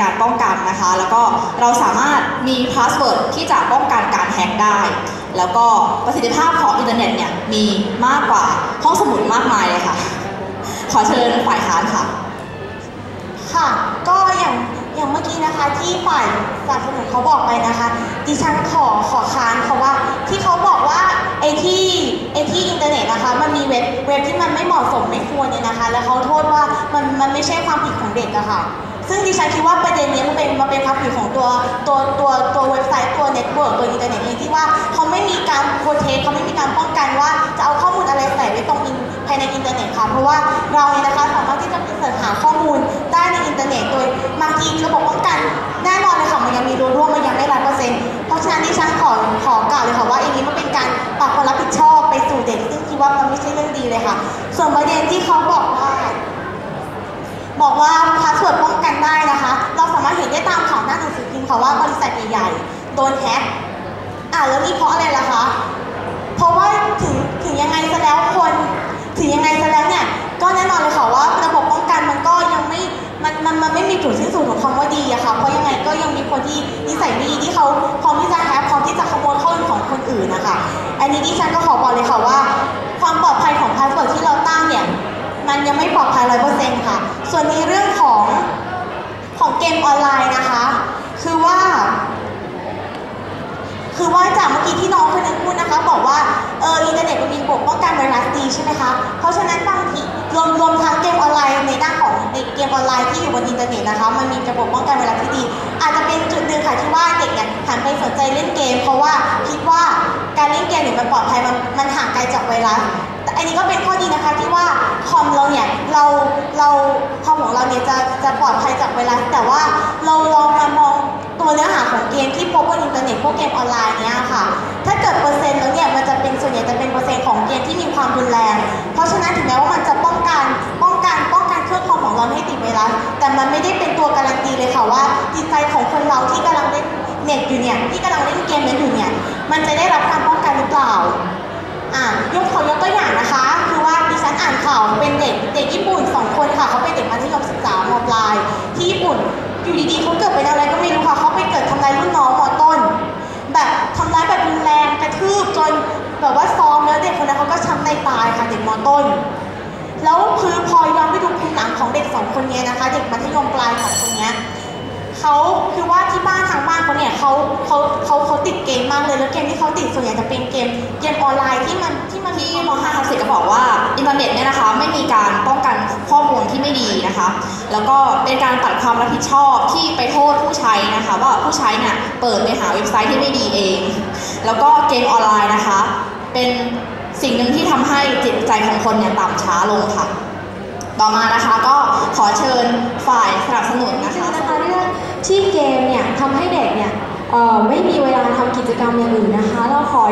การป้องกันนะคะ แล้วก็เราสามารถมีพาสเวิร์ดที่จะป้องกันการแฮกได้ แล้วก็ประสิทธิภาพของอินเทอร์เน็ตเนี่ยมีมากกว่าห้องสมุดมากมายเลยค่ะ ขอเชิญฝ่ายค้านค่ะ ค่ะ ก็อย่างอย่างเมื่อกี้นะคะที่ฝ่ายสนับสนุนเขาบอกไปนะคะ ดิฉันขอขอค้านเขาว่าที่เขาบอกว่าไอ้ที่ไอ้ที่อินเทอร์เน็ตนะคะมันมีเว็บเว็บที่มันไม่เหมาะสมไม่ควรเนี่ยนะคะ แล้วเขาโทษว่ามันมันไม่ใช่ความผิดของเด็กอะค่ะ ซึ่งดิฉันคิดว่าประเด็นนี้มันเป็นมันเป็นความผิดของตัวตัวตัวตัวเว็บไซต์ตัวเน็ตเวิร์กตัวอินเทอร์เน็ตเองที่ว่าเขาไม่มีการโปรเทคเขาไม่มีการป้องกันว่าจะเอาข้อมูลอะไรใส่ไว้ตรงอินภายในอินเทอร์เน็ตค่ะ เพราะว่าเราเนี่ยนะคะสามารถที่จะไปเสิร์ชหาข้อมูลได้ในอินเทอร์เน็ตโดยบางทีระบบป้องกันแน่นอนเลยค่ะมันยังมีรูรั่วมันยังไม่ร้อยเปอร์เซ็นต์เพราะฉะนั้นดิฉันขอขอกล่าวเลยค่ะว่าอย่างนี้มันเป็นการปรับความรับผิดชอบไปสู่เด็กซึ่งคิดว่ามันไม่ใช่เรื่องดีเลยค่ะ ส่วนประเด็นที่เขาบอก บอกว่าพาสเวิร์ดป้องกันได้นะคะ เราสามารถเห็นได้ตามข่าวหน้าหนังสือพิมพ์ค่ะว่าบริษัทใหญ่ๆโดนแฮ็กอะแล้วนี่เพราะอะไรล่ะคะ เพราะว่าถึงถึงยังไงซะแล้วคนถึงยังไงซะแล้วเนี่ยก็แน่นอนเลยค่ะว่าระบบป้องกันมันก็ยังไม่มันมันมันไม่มีจุดสิ้นสุดของคำว่าดีอะค่ะเพราะยังไงก็ยังมีคนที่นิสัยไม่ดีที่เขาพร้อมที่จะแฮกพร้อมที่จะขโมยข้อมูลของคนอื่นนะคะอันนี้ดิฉันก็ขอบอกเลยค่ะว่า ความปลอดภัยของพาสเวิร์ดที่เราตั้งเนี่ยมันยังไม่ปลอดภัยร้อยเปอร์เซ็นต์ ส่วนในเรื่องของของเกมออนไลน์นะคะ คือว่า คือว่าจากเมื่อกี้ที่น้องคนนึงพูดนะคะ บอกว่าเอออินเทอร์เน็ตมันมีระบบป้องกันไวรัสดีใช่ไหมคะเพราะฉะนั้นบางทีรวมรวมทั้งเกมออนไลน์ในด้านของเกมออนไลน์ที่อยู่บนอินเทอร์เน็ตนะคะ มันมีระบบป้องกันไวรัสที่ดี อาจจะเป็นจุดหนึ่งค่ะที่ว่าเด็กเนี่ยหันไปสนใจเล่นเกม เพราะว่าคิดว่าการเล่นเกมเนี่ยมันปลอดภัยมันมันห่างไกลจากไวรัส แต่อันนี้ก็เป็นข้อดีนะคะที่ว่าคอมเราเนี่ยเราเราคอมของเราเนี่ยจะจะปลอดภัยจากไวรัสแต่ว่าเราลองมามองตัวเนื้อหาของเกมที่พบบนอินเทอร์เน็ตพวกเกมออนไลน์เนี่ยค่ะ ถ้าเกิดเปอร์เซ็นต์แล้วเนี่ยมันจะเป็นส่วนใหญ่จะเป็นเปอร์เซ็นต์ของเกมที่มีความรุนแรง เพราะฉะนั้นถึงแม้ว่ามันจะป้องกันป้องกันป้องกันเครื่องคอมของเราให้ติดไวรัสแต่มันไม่ได้เป็นตัวการันตีเลยค่ะว่าจิตใจของคนเราที่กำลังเล่นเน็ตอยู่เนี่ยที่กำลังเล่นเกมนั้นอยู่เนี่ยมันจะได้รับการป้องกันหรือเปล่า อ่ายกขอยกตัวอย่างนะคะ คือว่าดิฉันอ่านข่าวเป็นเด็กเด็กญี่ปุ่นสองคนค่ะเขาเป็นเด็กมัธยมศึกษามปลาย ที่ญี่ปุ่นอยู่ดีๆเขาเกิดเป็นอะไรก็ไม่รู้ค่ะเขาไปเกิดทำร้ายรุ่นน้องมต้น แบบทำร้ายแบบรุนแรงกระทืบจนแบบว่าซ้อมแล้วเด็กคนนั้นเขาก็ช้ำในตายค่ะเด็กมต้น แล้วคือพอย้อนไปดูภูมิหลังของเด็กสองคนนี้นะคะ เด็กมัธยมปลายสองคนนี้เขาคือว่าที่บ้านทางบ้านเขาเนี่ยเขาเขาเขาเขาติดเกมมากเลยแล้วเกมที่เขาติดส่วนใหญ่จะเป็น เทอร์เน็ตเนี่ยนะคะไม่มีการป้องกันข้อมูลที่ไม่ดีนะคะ แล้วก็เป็นการตัดความรับผิดชอบที่ไปโทษผู้ใช้นะคะ ว่าผู้ใช้เนี่ยเปิดไปหาเว็บไซต์ที่ไม่ดีเอง แล้วก็เกมออนไลน์นะคะ เป็นสิ่งหนึ่งที่ทำให้จิตใจของคนเนี่ยต่ำช้าลงค่ะ ต่อมานะคะก็ขอเชิญฝ่ายสนับสนุนนะคะนะคะเรื่องที่เกมเนี่ยทำให้เด็กเนี่ยไม่มีเวลาทำกิจกรรมอย่างอื่นนะคะ เราขอ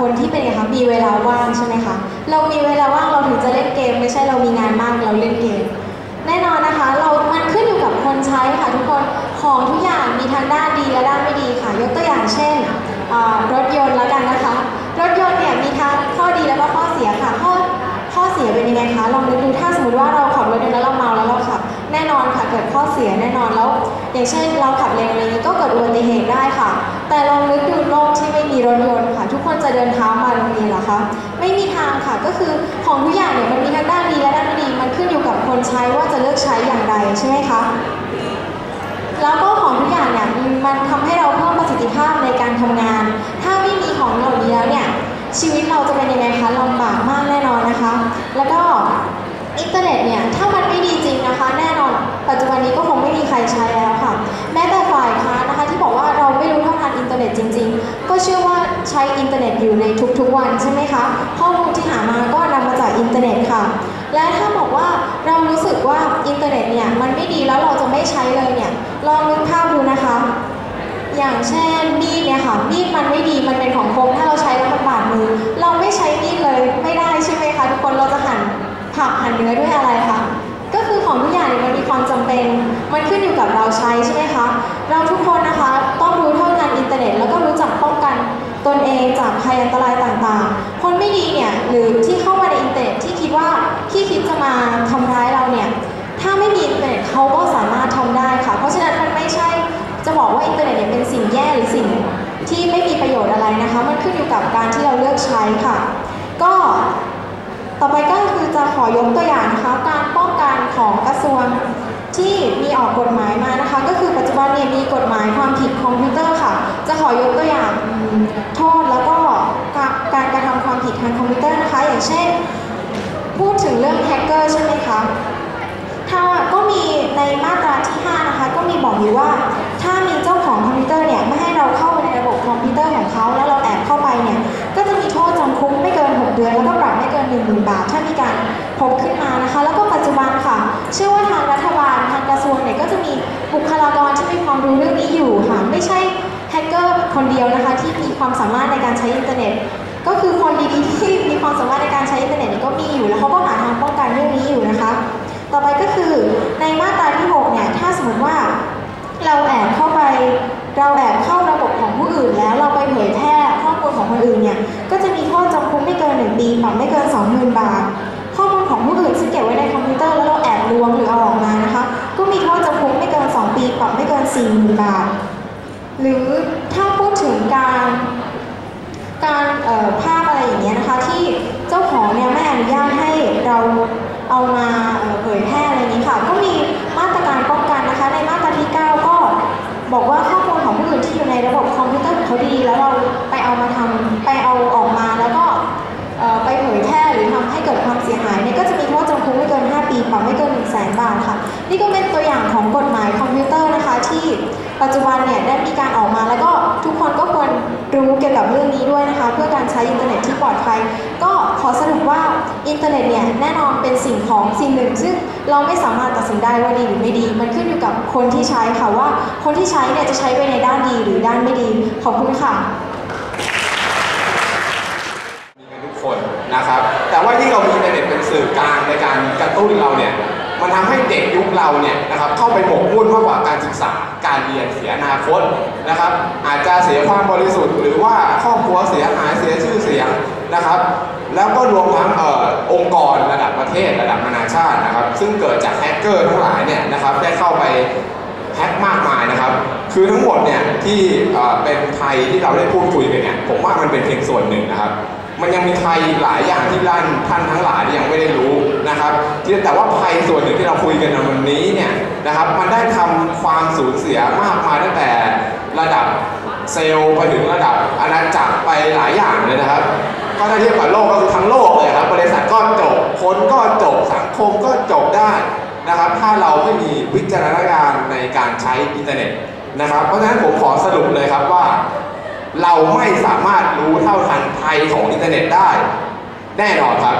คนที่เป็นไงคะมีเวลาว่างใช่ไหมคะเรามีเวลาว่างเราถึงจะเล่นเกม ไม่ใช่เรามีงานมากเราเล่นเกม แน่นอนนะคะ เรามันขึ้นอยู่กับคนใช้ค่ะทุกคนของทุกอย่างมีทั้งด้านดีและด้านไม่ดีค่ะ ยกตัวอย่างเช่นรถยนต์แล้วกันนะคะ รถยนต์เนี่ยมีทั้งข้อดีแล้วก็ข้อเสียค่ะข้อข้อเสียเป็นยังไงคะลองนึกดูถ้าสมมติว่าเราขับรถยนต์แล้วเราเมาแล้วเราขับแน่นอนค่ะเกิดข้อเสียแน่นอนแล้ว อย่างเช่น เราขับเร็วอะไรนี้ก็เกิดอุบัติเหตุได้ค่ะ แต่ลองนึกดูโลกที่ ก็คือของทุกอย่างเนี่ยมันมีทั้งด้านดีและด้านไม่ดี มันขึ้นอยู่กับคนใช้ว่าจะเลือกใช้อย่างไรใช่ไหมคะ แล้วก็ของทุกอย่างเนี่ยมันทำให้เราเพิ่มประสิทธิภาพในการทำงาน ถ้าไม่มีของเหล่านี้แล้วเนี่ยชีวิตเราจะเป็นยังไงคะลำบากมากแน่นอนนะคะ แล้วก็อินเทอร์เน็ตเนี่ยถ้ามันไม่ดีจริงนะคะ แน่นอน ปัจจุบันนี้ก็คงไม่มีใครใช้แล้ว ใช้อินเทอร์เน็ตอยู่ในทุกๆวันใช่ไหมคะ ข้อมูลที่หามาก็นำมาจากอินเทอร์เน็ตค่ะ และถ้าบอกว่าเรารู้สึกว่าอินเทอร์เน็ตเนี่ยมันไม่ดีแล้วเราจะไม่ใช้เลยเนี่ย ลองนึกภาพดูนะคะ อย่างเช่นมีดเนี่ยค่ะ มีดมันไม่ดี มันเป็นของคม ถ้าเราใช้แล้วมันบาดมือ เราไม่ใช้มีดเลยไม่ได้ใช่ไหมคะทุกคน เราจะหั่นผักหั่นเนื้อด้วยอะไรคะก็คือของทุกอย่างเนี่ยมันมีความจำเป็น มันขึ้นอยู่กับเราใช้ใช่ไหมคะ เราทุกคนนะคะต้องรู้เท่าทันอินเทอร์เน็ตแล้วก็รู้จักป้องกัน ตนเองจากภัยอันตรายต่างๆ คนไม่ดีเนี่ยหรือที่เข้ามาในอินเทอร์เน็ตที่คิดว่าที่คิดจะมาทำร้ายเราเนี่ยถ้าไม่มีอินเทอร์เน็ตเขาก็สามารถทำได้ค่ะ เพราะฉะนั้นมันไม่ใช่จะบอกว่าอินเทอร์เน็ตเนี่ยเป็นสิ่งแย่หรือสิ่งที่ไม่มีประโยชน์อะไรนะคะ มันขึ้นอยู่กับการที่เราเลือกใช้ค่ะ ก็ต่อไปก็คือจะขอยกตัวอย่างนะคะการป้องกันของกระทรวง ที่มีออกกฎหมายมานะคะ ก็คือปัจจุบันเนี่ยมีกฎหมายความผิดคอมพิวเตอร์ค่ะ จะขอยกตัวอย่างโทษแล้วก็การการกระทำความผิดทางคอมพิวเตอร์นะคะ อย่างเช่น พูดถึงเรื่องแฮกเกอร์ใช่ไหมคะถ้าก็มีในมาตราที่ 5 นะคะ ก็มีบอกอยู่ว่า ถ้ามีเจ้าของคอมพิวเตอร์เนี่ยไม่ให้เราเข้าไปในระบบคอมพิวเตอร์ของเขาแล้วเราแอบเข้าไปเนี่ยก็จะมีโทษจำคุกไม่เกิน 6 เดือน แล้วก็ปรับไม่เกิน1 0,000บาท ถ้ามีการ พบขึ้นมานะคะ แล้วก็ปัจจุบันค่ะ เชื่อว่าทางรัฐบาลทางกระทรวงเนี่ยก็จะมีบุคลากรที่มีความรู้เรื่องนี้อยู่ค่ะ ไม่ใช่แฮกเกอร์คนเดียวนะคะ ที่มีความสามารถในการใช้อินเทอร์เน็ต ก็คือคนดีๆที่มีความสามารถในการใช้อินเทอร์เน็ตก็มีอยู่ แล้วเขาก็หาทางป้องกันเรื่องนี้อยู่นะคะ ต่อไปก็คือในมาตราที่6เนี่ย ถ้าสมมติว่าเราแอบเข้าไปเราแอบเข้าระบบของผู้อื่นแล้วเราไปเผยแพร่ข้อมูลของคนอื่นเนี่ย ก็จะมีโทษจำคุกไม่เกิน1ปีปรับไม่เกิน 40,000 บาท หรือถ้าพูดถึงการการภาพอะไรอย่างเงี้ยนะคะ ที่เจ้าของเนี่ยไม่อนุญาตให้เราเอามาเผยแพร่อะไรนี้ค่ะ ก็มีมาตรการป้องกันนะคะ ในมาตราที่ 9 ก็บอกว่าข้อมูลของผู้อื่นที่อยู่ในระบบคอมพิวเตอร์เขาดีแล้วเรา ที่ปัจจุบันเนี่ยได้มีการออกมา แล้วก็ทุกคนก็ควรรู้เกี่ยวกับเรื่องนี้ด้วยนะคะ เพื่อการใช้อินเทอร์เน็ตที่ปลอดภัย ก็ขอสรุปว่าอินเทอร์เน็ตเนี่ยแน่นอนเป็นสิ่งของสิ่งหนึ่ง ซึ่งเราไม่สามารถตัดสินได้ว่าดีหรือไม่ดี มันขึ้นอยู่กับคนที่ใช้ค่ะว่า คนที่ใช้เนี่ยจะใช้ไปในด้านดีหรือด้านไม่ดี ขอบคุณค่ะมีกันทุกคนนะครับ แต่ว่าที่เรามีอินเทอร์เน็ตเป็นสื่อ ทำให้เด็กยุคเราเนี่ยนะครับเข้าไปหมกมุ่นมากกว่าการศึกษาการเรียนเสียอนาคตนะครับ อาจจะเสียความบริสุทธิ์ หรือว่าครอบครัวเสียหายเสียชื่อเสียงนะครับ แล้วก็รวมทั้งออองค์กรระดับประเทศระดับนานาชาตินะครับ ซึ่งเกิดจากแฮกเกอร์ทั้งหลายเนี่ยนะครับได้เข้าไปแฮกมากมายนะครับ คือทั้งหมดเนี่ยที่เอ่อเป็นไทยที่เราได้พูดคุยกันเนี่ยผมว่ามันเป็นเพียงส่วนหนึ่งนะครับ มันยังมีไทยอีกหลายอย่างที่ท่านท่านทั้งหลายยังไม่ได้รู้นะครับ แต่ว่าไทยส่วนหนึ่งที่เราคุยกันในวันนี้เนี่ยนะครับ มันได้ทำความสูญเสียมากมายตั้งแต่ระดับเซลล์ไปถึงระดับอาณาจักรไปหลายอย่างเลยนะครับ ก็ถ้าเทียบกับโลกก็คือทั้งโลกเลยครับ บริษัทก็จบ คนก็จบ สังคมก็จบได้นะครับ ถ้าเราไม่มีวิจารณญาณในการใช้อินเทอร์เน็ตนะครับ เพราะฉะนั้นผมขอสรุปเลยครับว่า เราไม่สามารถรู้เท่าทันภัยของอินเทอร์เน็ตได้ แน่นอนครับ